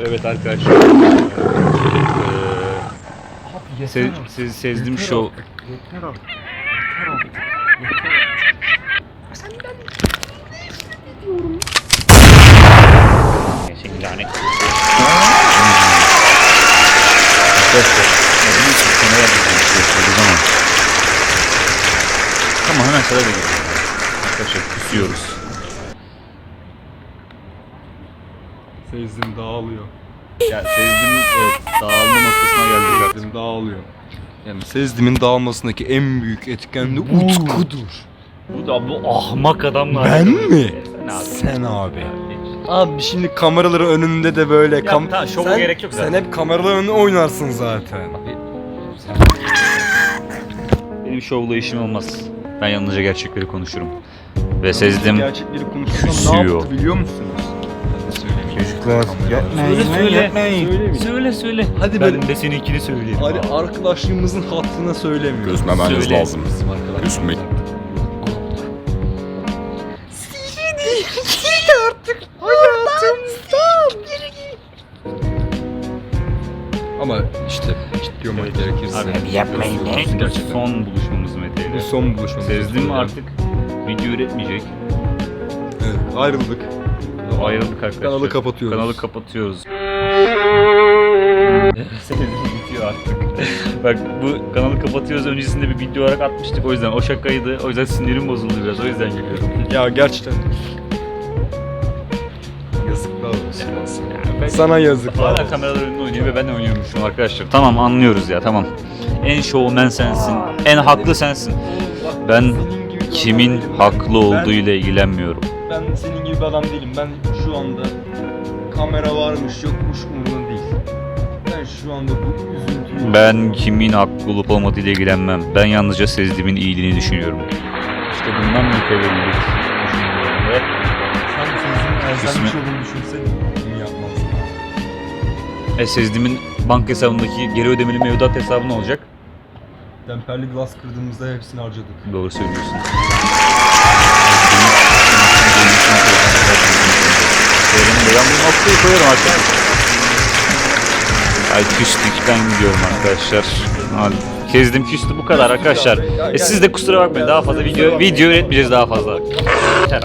Evet arkadaşlar. Abi se- artık. sizi sezdim Yeter show. artık. Yeter artık. Yeter artık. Yeter Şimdi lanet. Arkadaşlar. ya bunu sana yapacağım zaman. Tamam hemen sıra da gidelim. Arkadaşlar kusuyoruz. Sezdim dağılıyor. Ya sezdim evet dağılma noktasına geldik artık. Sezdim dağılıyor. Yani Sezdimin dağılmasındaki en büyük etken de utkudur. Bu da bu ahmak adamlar. Ben mi? Sen abi. Sen abi. Abi şimdi kameraların önünde de böyle kam tamam, şova sen, gerek yok zaten. Sen hep kameraların önünde oynarsın zaten. Benim şovla işim olmaz. Ben yalnızca gerçekleri konuşurum. Ve sezdim. Gerçekleri konuşursam ne Küsüyor. yaptı biliyor musunuz? Söyleyeyim. Çocuklar Söyle söyle. Söyle Söyle söyle. Hadi ben böyle- de seninkini söyleyeyim. Hadi arkadaşlığımızın hattına söylemiyorum. Gözlemeniz Söyle. lazım. Üzmek. Ama işte ciddi olmak gerekirse. Abi yapmayın. Gerçekten. Son buluşmamız Mete ile. Bu son buluşmamız. Sezdim artık video üretmeyecek. Evet, ayrıldık. Ayrıldık arkadaşlar. Kanalı kapatıyoruz. Kanalı kapatıyoruz. Sezdim bitiyor artık. Bak bu kanalı kapatıyoruz öncesinde bir video olarak atmıştık o yüzden o şakaydı. O yüzden sinirim bozuldu biraz o yüzden gülüyorum. Ya gerçekten. Yazıklar olsun. Ben- Sana yazıklar Hala olsun. kameralar önünde oynuyor ve ben de oynuyormuşum arkadaşlar. Tamam anlıyoruz ya tamam. En showman sensin. En haklı sensin. Ben Senin kimin haklı olduğuyla ilgilenmiyorum. Ben, senin gibi bir adam değilim. Ben şu anda kamera varmış yokmuş umurumda değil. Ben şu anda bu üzüntüyü... Ben kimin haklı olup olmadığıyla ilgilenmem. Ben yalnızca sezdiğimin iyiliğini düşünüyorum. İşte bundan mütevellit düşünüyorum ve Sen sözün Küsme. olduğunu düşünsene. Bunu yapmazsın. e, sezdiğimin banka hesabındaki geri ödemeli mevduat hesabı ne olacak? Temperli glas kırdığımızda hepsini harcadık. Doğru söylüyorsun. Ben bu noktayı koyarım artık. Ay küstük ben gidiyorum arkadaşlar. Kezdim küstü bu kadar arkadaşlar. E siz de kusura bakmayın daha fazla video video üretmeyeceğiz daha fazla. Yeter.